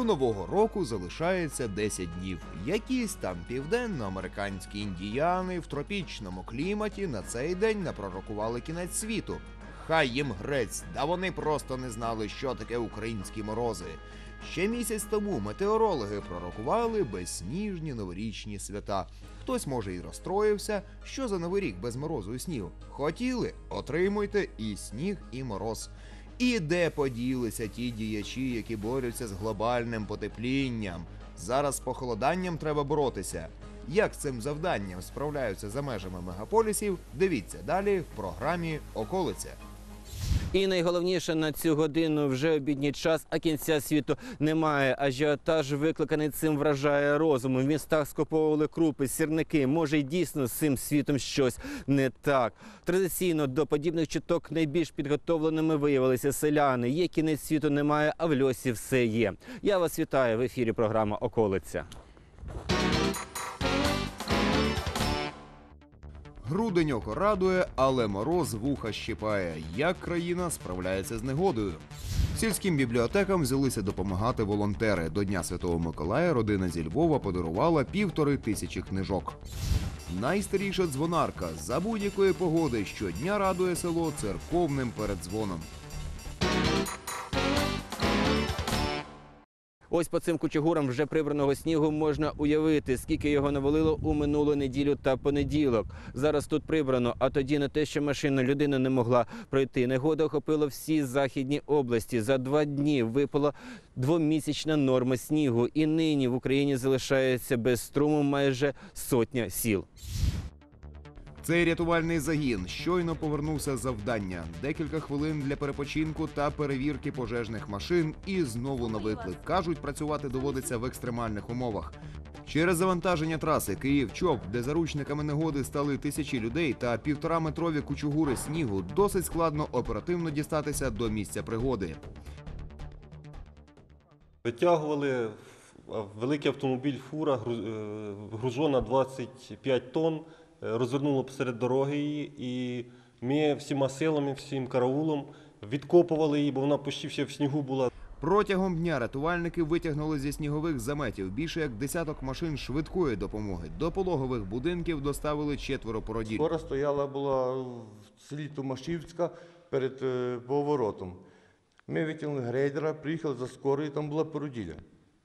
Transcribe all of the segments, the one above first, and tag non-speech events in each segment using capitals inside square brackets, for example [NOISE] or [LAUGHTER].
До нового року залишається 10 днів. Якісь там південноамериканські індіяни в тропічному кліматі на цей день напророкували кінець світу. Хай їм грець, да вони просто не знали, що таке українські морози. Ще місяць тому метеорологи пророкували безсніжні новорічні свята. Хтось може і розстроївся, що за новий рік без морозу і снігу. Хотіли, отримуйте і сніг, і мороз. І де поділися ті діячі, які борються з глобальним потеплінням? Зараз з похолоданням треба боротися. Як з цим завданням справляються за межами мегаполісів? Дивіться далі в програмі Околиця. І найголовніше на цю годину вже обідній час, а кінця світу немає. Ажіотаж викликаний цим вражає розум. В містах скуповували крупи, сірники. Може, й дійсно з цим світом щось не так. Традиційно до подібних чуток найбільш підготовленими виявилися селяни. Є кінець світу немає, а в льосі все є. Я вас вітаю в ефірі. Програма Околиця. Грудень око радує, але мороз вуха щипає. Як країна справляється з негодою? Сільським бібліотекам взялися допомагати волонтери. До Дня Святого Миколая родина зі Львова подарувала півтори тисячі книжок. Найстаріша дзвонарка за будь-якої погоди щодня радує село церковним передзвоном. Ось по цим кучугурам вже прибраного снігу можна уявити, скільки його навалило у минулу неділю та понеділок. Зараз тут прибрано, а тоді на те, що машина людина не могла пройти. Негода охопила всі західні області. За два дні випала двомісячна норма снігу, і нині в Україні залишається без струму майже сотня сіл. Цей рятувальний загін щойно повернувся з завдання. Декілька хвилин для перепочинку та перевірки пожежних машин. І знову на виклик. кажуть, працювати доводиться в екстремальних умовах. Через завантаження траси Київ чоп, де заручниками негоди стали тисячі людей та півтораметрові кучугури снігу, досить складно оперативно дістатися до місця пригоди. Витягували великий автомобіль фура, гру- е, гружона 25 тонн, розвернуло посеред дороги її, і ми всіма силами, всім караулом відкопували її, бо вона почти ще в снігу була. Протягом дня рятувальники витягнули зі снігових заметів більше як десяток машин швидкої допомоги. До пологових будинків доставили четверо породіль. Скоро стояла була в селі Томашівська перед е, поворотом. Ми витягнули грейдера, приїхали за скорою, там була породілля.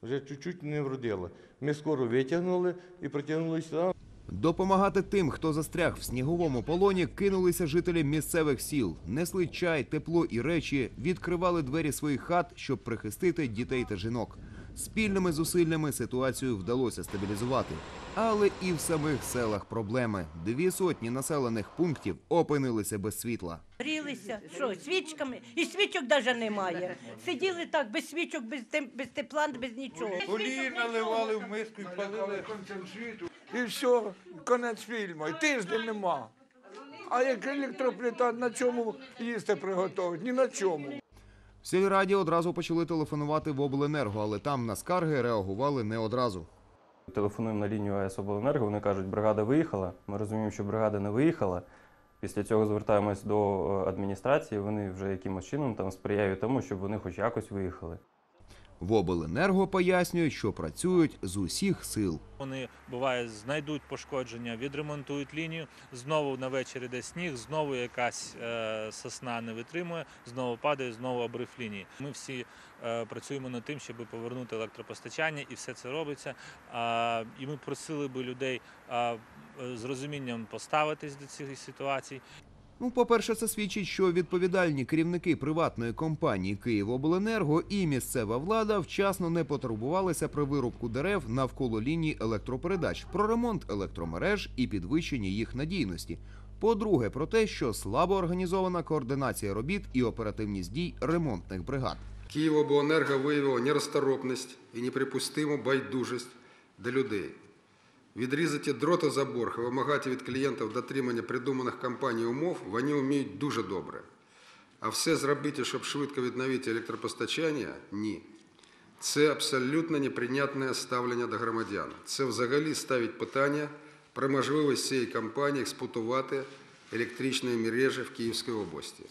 Вже чуть-чуть не вродила. Ми скоро витягнули і протягнули сюди. Допомагати тим, хто застряг в сніговому полоні, кинулися жителі місцевих сіл, несли чай, тепло і речі, відкривали двері своїх хат, щоб прихистити дітей та жінок. Спільними зусиллями ситуацію вдалося стабілізувати. Але і в самих селах проблеми. Дві сотні населених пунктів опинилися без світла. Грілися, що, свічками? І свічок навіть немає. Сиділи так, без свічок, без, тем- без тепла, без нічого. Олії наливали в миску і палили І все, конець фільму. І тиждень нема. А як електроплита, на чому їсти приготувати? Ні на чому. В сільраді одразу почали телефонувати в обленерго, але там на скарги реагували не одразу. Телефонуємо на лінію АЕС Обленерго, вони кажуть, бригада виїхала. Ми розуміємо, що бригада не виїхала. Після цього звертаємось до е, адміністрації, вони вже якимось чином там сприяють тому, щоб вони хоч якось виїхали. В обленерго пояснюють, що працюють з усіх сил. Вони буває знайдуть пошкодження, відремонтують лінію. Знову на вечір іде сніг, знову якась е, сосна не витримує, знову падає, знову обрив лінії. Ми всі е, працюємо над тим, щоб повернути електропостачання, і все це робиться. А, і ми просили би людей е, з розумінням поставитись до цих ситуацій. Ну, по-перше, це свідчить, що відповідальні керівники приватної компанії «Київобленерго» і місцева влада вчасно не потурбувалися про вирубку дерев навколо ліній електропередач, про ремонт електромереж і підвищення їх надійності. По-друге, про те, що слабо організована координація робіт і оперативність дій ремонтних бригад. Київобленерго виявило нерасторопність і неприпустиму байдужість до людей. Відрізати дротозабор і вимагати від клієнтів дотримання придуманих компанією умов вони вміють дуже добре. А все зробити, щоб швидко відновити електропостачання – ні. Це абсолютно неприйнятне ставлення до громадян. Це взагалі ставить питання про можливість цієї компанії експлуатувати електричні мережі в Київській області.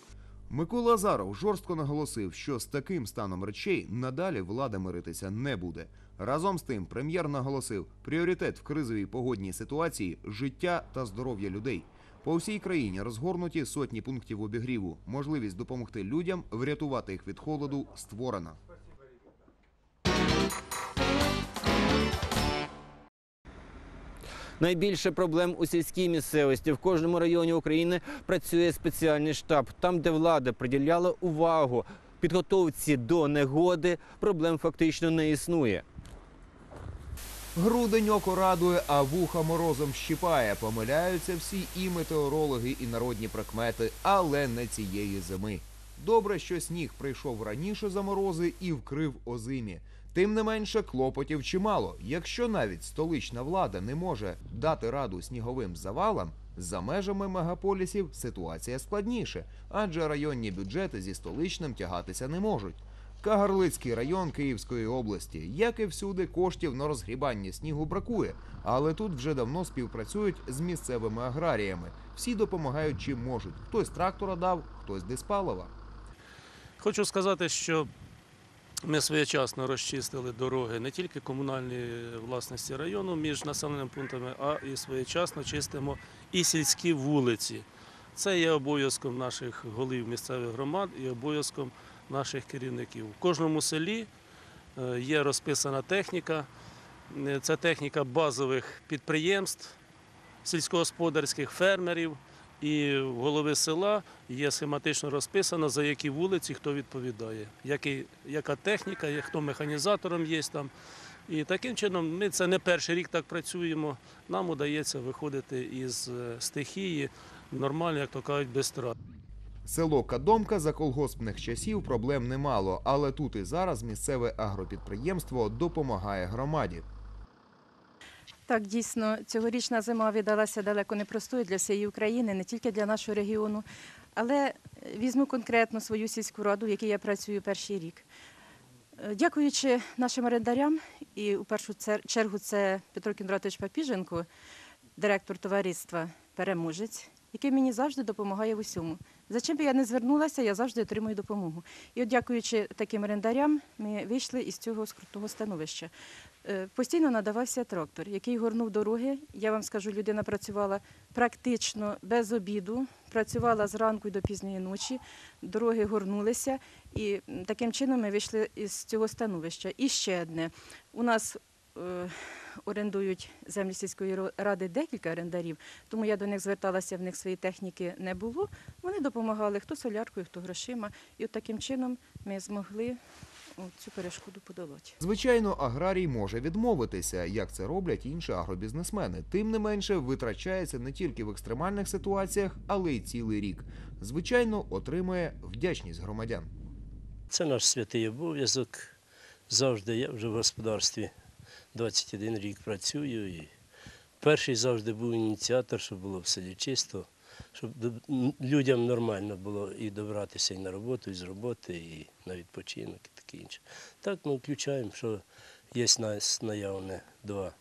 Микола Азаров жорстко наголосив, що з таким станом речей надалі влада миритися не буде. Разом з тим, прем'єр наголосив, пріоритет в кризовій погодній ситуації життя та здоров'я людей. По всій країні розгорнуті сотні пунктів обігріву. Можливість допомогти людям врятувати їх від холоду створена. Найбільше проблем у сільській місцевості. В кожному районі України працює спеціальний штаб. Там, де влада приділяла увагу підготовці до негоди, проблем фактично не існує. Грудень око радує, а вуха морозом щипає. Помиляються всі і метеорологи, і народні прикмети, але не цієї зими. Добре, що сніг прийшов раніше за морози і вкрив озимі. Тим не менше, клопотів чимало. Якщо навіть столична влада не може дати раду сніговим завалам, за межами мегаполісів ситуація складніше, адже районні бюджети зі столичним тягатися не можуть. Кагарлицький район Київської області, як і всюди, коштів на розгрібання снігу бракує, але тут вже давно співпрацюють з місцевими аграріями. Всі допомагають чим можуть. Хтось трактора дав, хтось диспалива. Хочу сказати, що ми своєчасно розчистили дороги не тільки комунальної власності району між населеними пунктами, а і своєчасно чистимо і сільські вулиці. Це є обов'язком наших голів місцевих громад і обов'язком наших керівників. В кожному селі е, є розписана техніка. Е, Це техніка базових підприємств, сільськогосподарських фермерів. І голови села є схематично розписано, за які вулиці хто відповідає, яка техніка, хто механізатором є там. І таким чином ми це не перший рік так працюємо. Нам удається виходити із е, стихії нормально, як то кажуть, без втрат. Село Кадомка за колгоспних часів проблем немало, але тут і зараз місцеве агропідприємство допомагає громаді. Так, дійсно, цьогорічна зима видалася далеко непростою для всієї України, не тільки для нашого регіону. Але е, візьму конкретно свою сільську раду, в якій я працюю перший рік. Е, Дякуючи нашим орендарям, і у першу чергу це Петро Кіндратович Папіженко, директор товариства Переможець, який мені завжди допомагає в усьому. За чим би я не звернулася, я завжди отримую допомогу. І от дякуючи таким орендарям, ми вийшли із цього скрутного становища. Е, Постійно надавався трактор, який горнув дороги. Я вам скажу, людина працювала практично без обіду, працювала зранку до пізньої ночі, дороги горнулися, і таким чином ми вийшли із цього становища. І ще одне. У нас е, орендують землі сільської ради декілька орендарів, тому я до них зверталася, в них своєї техніки не було. Вони допомагали хто соляркою, хто грошима. І от таким чином ми змогли цю перешкоду подолати. Звичайно, аграрій може відмовитися, як це роблять інші агробізнесмени. Тим не менше, витрачається не тільки в екстремальних ситуаціях, але й цілий рік. Звичайно, отримує вдячність громадян. Це наш святий обов'язок. Завжди я вже в господарстві 21 рік працюю. І перший завжди був ініціатор, щоб було в селі чисто, щоб людям нормально було і добратися і на роботу, і з роботи, і на відпочинок, і таке інше. Так ми включаємо, що є нас наявне два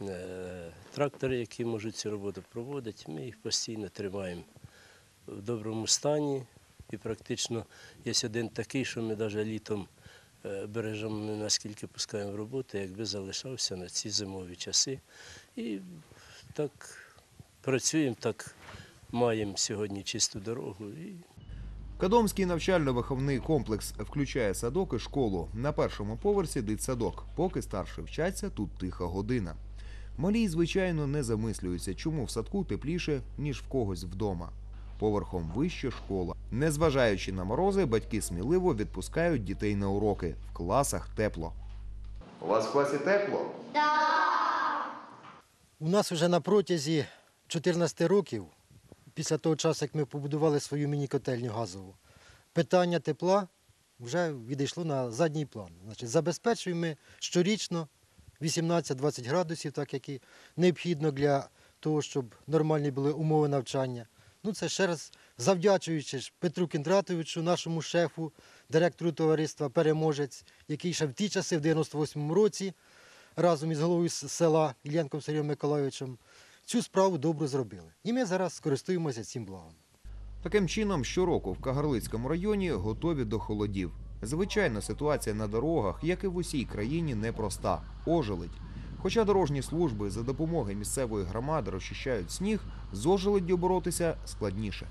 е, трактори, які можуть цю роботу проводити. Ми їх постійно тримаємо в доброму стані. І практично є один такий, що ми навіть літом бережемо не наскільки пускаємо в роботу, якби залишався на ці зимові часи. І так працюємо, так маємо сьогодні чисту дорогу. Кадомський навчально-виховний комплекс включає садок і школу. На першому поверсі дитсадок. Поки старші вчаться, тут тиха година. Малі, звичайно, не замислюються, чому в садку тепліше, ніж в когось вдома. Поверхом вище школа. Незважаючи на морози, батьки сміливо відпускають дітей на уроки. В класах тепло. У вас в класі тепло? У нас вже на протязі 14 років, після того часу, як ми побудували свою міні-котельню газову, питання тепла вже відійшло на задній план. Значить, забезпечуємо ми щорічно 18-20 градусів, так як і необхідно для того, щоб нормальні були умови навчання. Ну, це ще раз завдячуючи Петру Кіндратовичу, нашому шефу, директору товариства Переможець, який ще в ті часи, в 98-му році, разом із головою села Іллєнком Сергієм Миколайовичем цю справу добре зробили. І ми зараз користуємося цим благом. Таким чином, щороку в Кагарлицькому районі готові до холодів. Звичайно, ситуація на дорогах, як і в усій країні, непроста ожеледь. Хоча дорожні служби за допомогою місцевої громади розчищають сніг, з ожеледдю боротися складніше.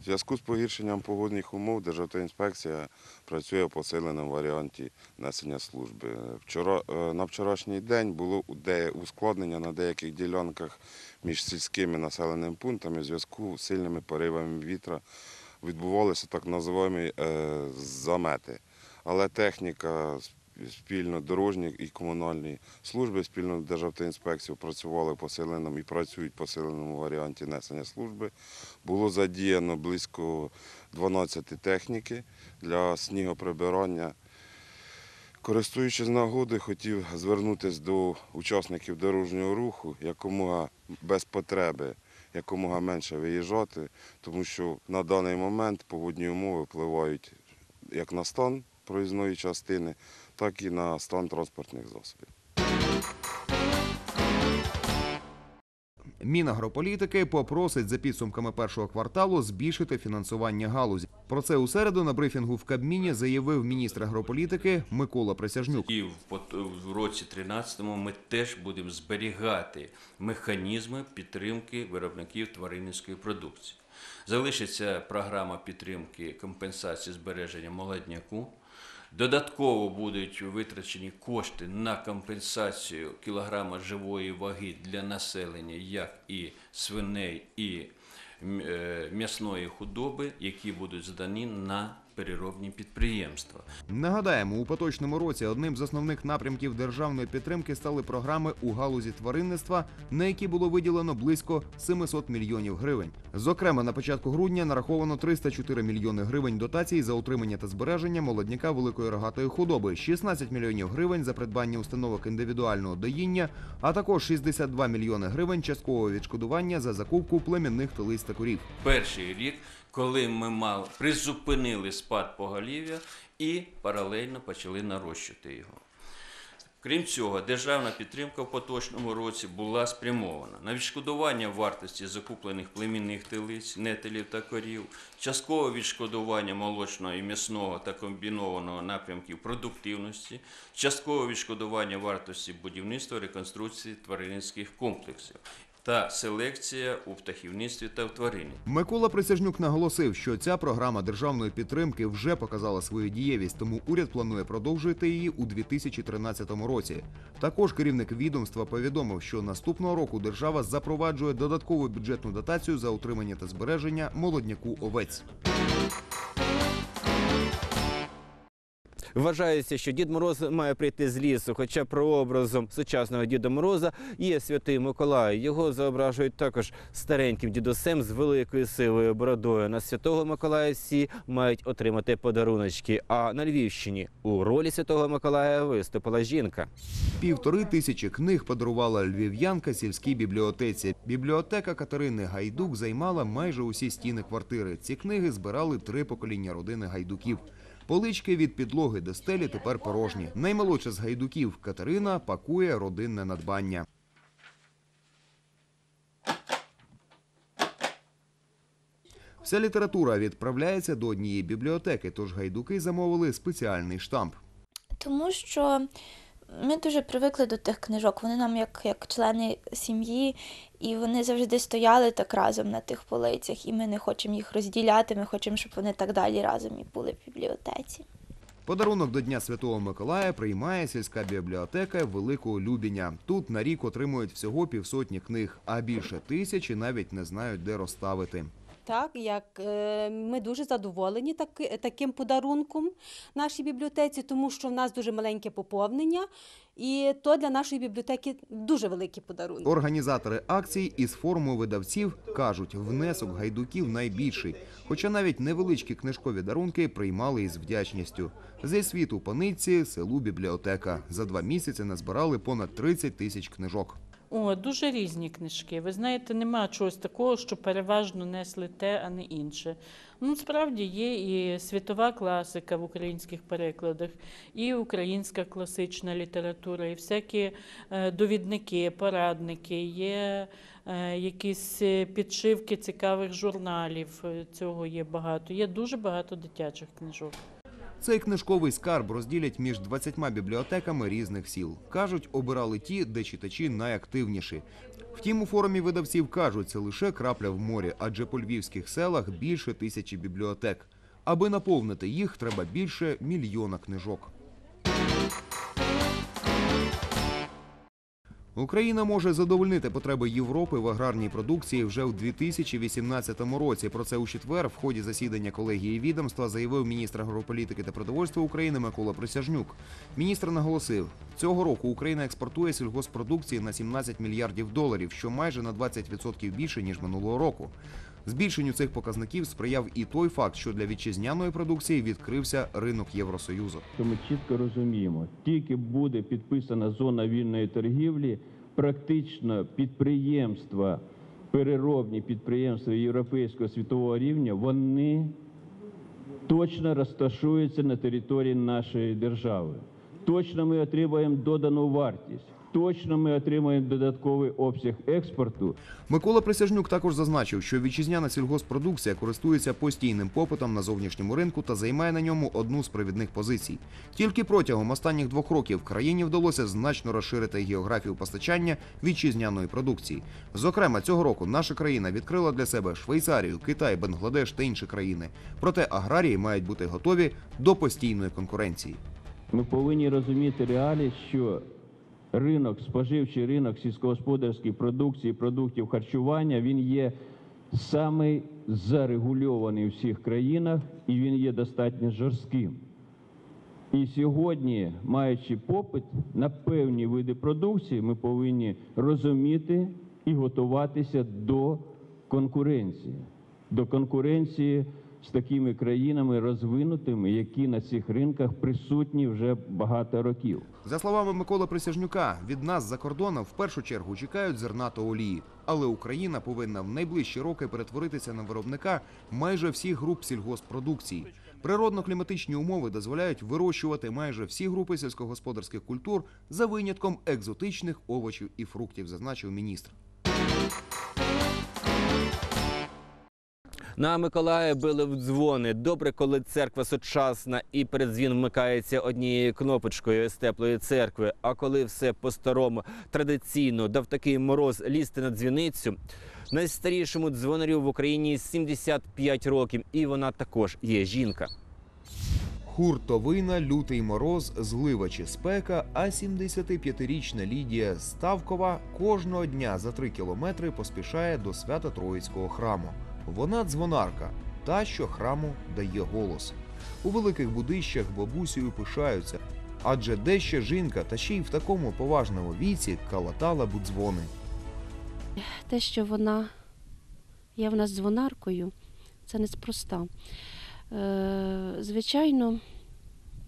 В зв'язку з погіршенням погодних умов Державтоінспекція працює в посиленому варіанті несення служби. Вчора, е, на вчорашній день було ускладнення на деяких ділянках між сільськими населеними пунктами в зв'язку з сильними поривами вітра. Відбувалися так називаємо е, замети. Але техніка спільно дорожні і комунальні служби спільно з Державтоінспекцією працювали посиленому і працюють в посиленому варіанті несення служби. Було задіяно близько 12 техніки для снігоприбирання. Користуючись нагоди, хотів звернутися до учасників дорожнього руху якомога без потреби, якомога менше виїжджати, тому що на даний момент погодні умови впливають як на стан проїзної частини, так і на стан транспортних засобів. Мінагрополітики попросить за підсумками першого кварталу збільшити фінансування галузі. Про це у середу на брифінгу в Кабміні заявив міністр агрополітики Микола Присяжнюк. І в році 13-му ми теж будемо зберігати механізми підтримки виробників тваринницької продукції. Залишиться програма підтримки компенсації збереження молодняку. Додатково будуть витрачені кошти на компенсацію кілограма живої ваги для населення, як і свиней, і е, м'ясної худоби, які будуть здані на переробні підприємства. Нагадаємо, у поточному році одним з основних напрямків державної підтримки стали програми у галузі тваринництва, на які було виділено близько 700 мільйонів гривень. Зокрема, на початку грудня нараховано 304 мільйони гривень дотацій за утримання та збереження молодняка великої рогатої худоби, 16 мільйонів гривень за придбання установок індивідуального доїння, а також 62 мільйони гривень часткового відшкодування за закупку племінних телиць та курів. перший рік, коли ми мали призупинили спад поголів'я і паралельно почали нарощувати його. Крім цього, державна підтримка в поточному році була спрямована на відшкодування вартості закуплених племінних телиць, нетелів та корів, часткове відшкодування молочного і м'ясного та комбінованого напрямків продуктивності, часткове відшкодування вартості будівництва реконструкції тваринницьких комплексів та селекція у птахівництві та в тварині. Микола Присяжнюк наголосив, що ця програма державної підтримки вже показала свою дієвість, тому уряд планує продовжити її у 2013 році. Також керівник відомства повідомив, що наступного року держава запроваджує додаткову бюджетну дотацію за утримання та збереження молодняку овець. Вважається, що Дід Мороз має прийти з лісу, хоча прообразом сучасного Діда Мороза є святий Миколай. Його зображують також стареньким дідусем з великою сивою бородою. На святого Миколая всі мають отримати подаруночки. А на Львівщині у ролі святого Миколая виступила жінка. Півтори тисячі книг подарувала львів'янка сільській бібліотеці. Бібліотека Катерини Гайдук займала майже усі стіни квартири. Ці книги збирали три покоління родини гайдуків. Полички від підлоги до стелі тепер порожні. Наймолодша з гайдуків Катерина пакує родинне надбання. Вся література відправляється до однієї бібліотеки, тож гайдуки замовили спеціальний штамп. Тому що ми дуже привикли до тих книжок. Вони нам як, як члени сім'ї, і вони завжди стояли так разом на тих полицях, і ми не хочемо їх розділяти. Ми хочемо, щоб вони так далі разом і були в бібліотеці. Подарунок до Дня Святого Миколая приймає сільська бібліотека Великого Любіня. Тут на рік отримують всього півсотні книг, а більше тисячі навіть не знають, де розставити. Так, як е, ми дуже задоволені таки, таким подарунком нашій бібліотеці, тому що в нас дуже маленьке поповнення, і то для нашої бібліотеки дуже великий подарунок. Організатори акцій із форуму видавців кажуть, внесок гайдуків найбільший. Хоча навіть невеличкі книжкові дарунки приймали із вдячністю. Зі світу по нитці селу бібліотека. За два місяці назбирали понад 30 тисяч книжок. О, дуже різні книжки. Ви знаєте, нема чогось такого, що переважно несли те, а не інше. Ну, справді є і світова класика в українських перекладах, і українська класична література, і всякі е, довідники, порадники, є е, якісь е, підшивки цікавих журналів. Цього є багато. Є дуже багато дитячих книжок. Цей книжковий скарб розділять між 20 бібліотеками різних сіл. Кажуть, обирали ті, де читачі найактивніші. Втім, у форумі видавців кажуть, це лише крапля в морі, адже по львівських селах більше тисячі бібліотек. Аби наповнити їх, треба більше мільйона книжок. Україна може задовольнити потреби Європи в аграрній продукції вже у 2018 році. Про це у четвер в ході засідання колегії відомства заявив міністр агрополітики та продовольства України Микола Присяжнюк. Міністр наголосив, цього року Україна експортує сільгоспродукції на 17 мільярдів доларів, що майже на 20% більше ніж минулого року. Збільшенню цих показників сприяв і той факт, що для вітчизняної продукції відкрився ринок Євросоюзу. ми чітко розуміємо, тільки буде підписана зона вільної торгівлі, практично підприємства, переробні підприємства європейського світового рівня, вони точно розташуються на території нашої держави. Точно ми отримаємо додану вартість. Точно ми отримаємо додатковий обсяг експорту. Микола Присяжнюк також зазначив, що вітчизняна сільгоспродукція користується постійним попитом на зовнішньому ринку та займає на ньому одну з провідних позицій. Тільки протягом останніх двох років країні вдалося значно розширити географію постачання вітчизняної продукції. Зокрема, цього року наша країна відкрила для себе Швейцарію, Китай, Бангладеш та інші країни. Проте аграрії мають бути готові до постійної конкуренції. Ми повинні розуміти реалії, що ринок, споживчий ринок сільськогосподарської продукції, продуктів харчування, він є самий зарегульований у всіх країнах і він є достатньо жорстким. І сьогодні, маючи попит на певні види продукції, ми повинні розуміти і готуватися до конкуренції, до конкуренції з такими країнами розвинутими, які на цих ринках присутні вже багато років. За словами Миколи Присяжнюка, від нас за кордоном в першу чергу чекають зерна та олії. Але Україна повинна в найближчі роки перетворитися на виробника майже всіх груп сільгоспродукції. Природно-кліматичні умови дозволяють вирощувати майже всі групи сільськогосподарських культур за винятком екзотичних овочів і фруктів, зазначив міністр. На Миколая били в дзвони. Добре, коли церква сучасна і передзвін вмикається однією кнопочкою з теплої церкви. А коли все по-старому традиційно дав такий мороз лізти на дзвіницю. Найстарішому дзвонарю в Україні 75 років, і вона також є жінка. Хуртовина, лютий мороз, злива чи спека, а 75-річна Лідія Ставкова кожного дня за три кілометри поспішає до Свято-Троїцького храму. Вона дзвонарка, та, що храму дає голос. У великих будищах бабусею пишаються, адже дещо жінка, та ще й в такому поважному віці калатала будзвони. Те, що вона є в нас дзвонаркою, це неспроста. Е, звичайно,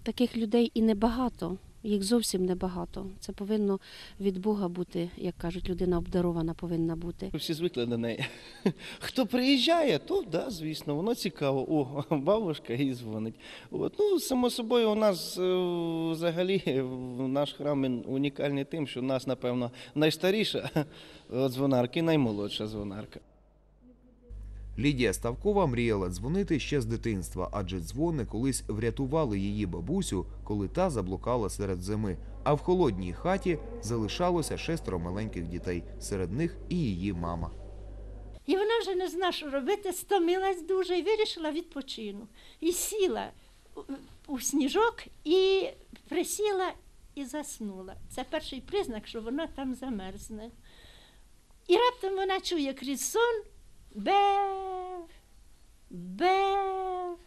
таких людей і небагато, їх зовсім небагато. Це повинно від Бога бути, як кажуть, людина обдарована повинна бути. Всі звикли до неї. [LAUGHS] Хто приїжджає, то да, звісно, воно цікаво. О, бабушка і дзвонить. От. Ну, само собою, у нас е, взагалі наш храм унікальний тим, що у нас, напевно, найстаріша [LAUGHS] дзвонарка і наймолодша дзвонарка. Лідія Ставкова мріяла дзвонити ще з дитинства, адже дзвони колись врятували її бабусю, коли та заблукала серед зими. А в холодній хаті залишалося шестеро маленьких дітей, серед них і її мама. І вона вже не знала, що робити, стомилась дуже і вирішила відпочину. І сіла у сніжок і присіла і заснула. Це перший признак, що вона там замерзне. І раптом вона чує крізь сон бев, бев,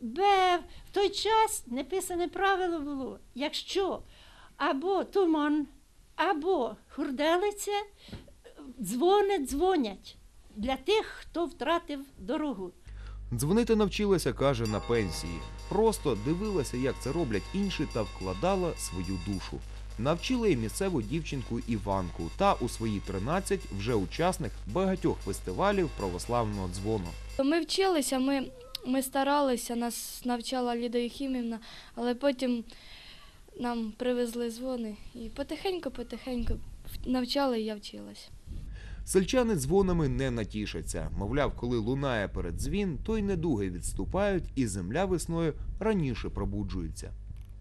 бев. В той час неписане правило було, якщо або туман, або хурделиця, дзвони дзвонять для тих, хто втратив дорогу. Дзвонити навчилася, каже, на пенсії. Просто дивилася, як це роблять інші, та вкладала свою душу. Навчили й місцеву дівчинку Іванку та у свої 13 вже учасник багатьох фестивалів православного дзвону. Ми вчилися, ми, ми старалися, нас навчала Ліда Єхімівна, але потім нам привезли дзвони і потихеньку-потихеньку навчали, і я вчилась. Сельчани дзвонами не натішаться. Мовляв, коли лунає передзвін, то й недуги відступають, і земля весною раніше пробуджується.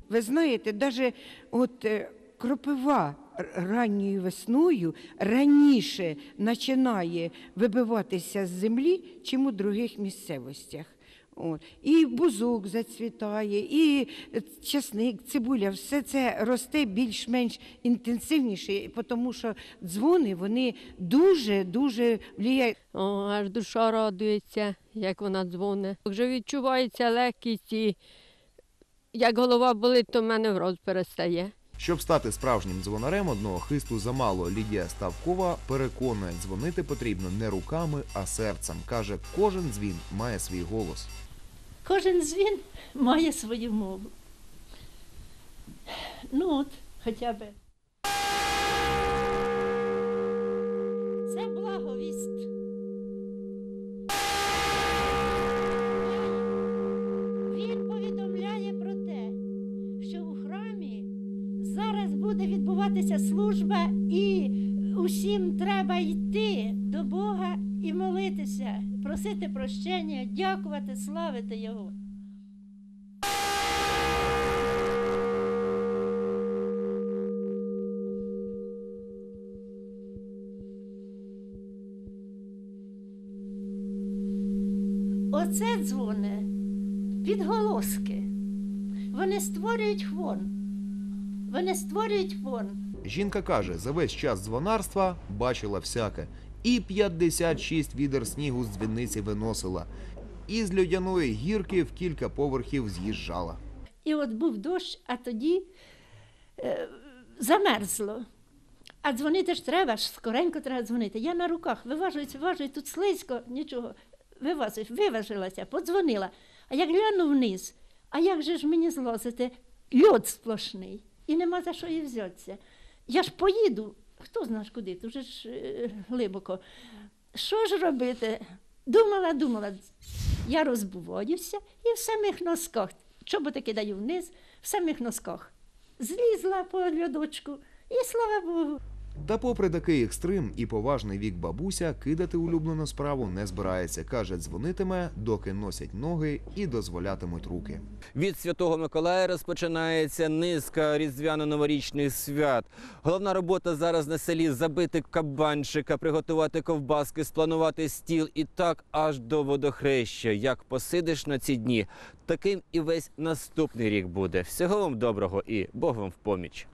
Ви знаєте, навіть от е, кропива ранньою весною раніше починає вибиватися з землі, чим у других місцевостях. От. І бузок зацвітає, і часник, цибуля, все це росте більш-менш інтенсивніше, тому що дзвони вони дуже-дуже впливають. О, аж душа радується, як вона дзвоне. Вже відчувається легкість і як голова болить, то в мене враз перестає. Щоб стати справжнім дзвонарем, одного хисту замало. Лідія Ставкова переконує, дзвонити потрібно не руками, а серцем. Каже, кожен дзвін має свій голос. Кожен дзвін має свою мову. Ну от, хоча б. Це благовість. Він повідомляє про те, що у храмі зараз буде відбуватися служба, і усім треба йти до Бога і молитися, просити прощення, дякувати, славити Його. Оце дзвони, відголоски. Вони створюють фон. Вони створюють фон. Жінка каже, за весь час дзвонарства бачила всяке. І 56 відер снігу з дзвіниці виносила, і з льодяної гірки в кілька поверхів з'їжджала. І от був дощ, а тоді е, замерзло. А дзвонити ж треба, ж скоренько треба дзвонити. Я на руках виважуюсь, виважуюсь, тут слизько, нічого. Виважуюсь, виважилася, подзвонила. А як гляну вниз, а як же ж мені злозити? Льод сплошний. І нема за що і взятися. Я ж поїду, хто знає куди, вже ж е, глибоко. Що ж робити? Думала, думала. Я розбуваюся і в самих носках. Чоботи кидаю вниз, в самих носках. Злізла по льодочку, і слава Богу. Та попри такий екстрим і поважний вік бабуся, кидати улюблену справу не збирається. Каже, дзвонитиме, доки носять ноги і дозволятимуть руки. Від Святого Миколая розпочинається низка різдвяно-новорічних свят. Головна робота зараз на селі забити кабанчика, приготувати ковбаски, спланувати стіл і так аж до водохреща. Як посидиш на ці дні, таким і весь наступний рік буде. Всього вам доброго і Бог вам в поміч.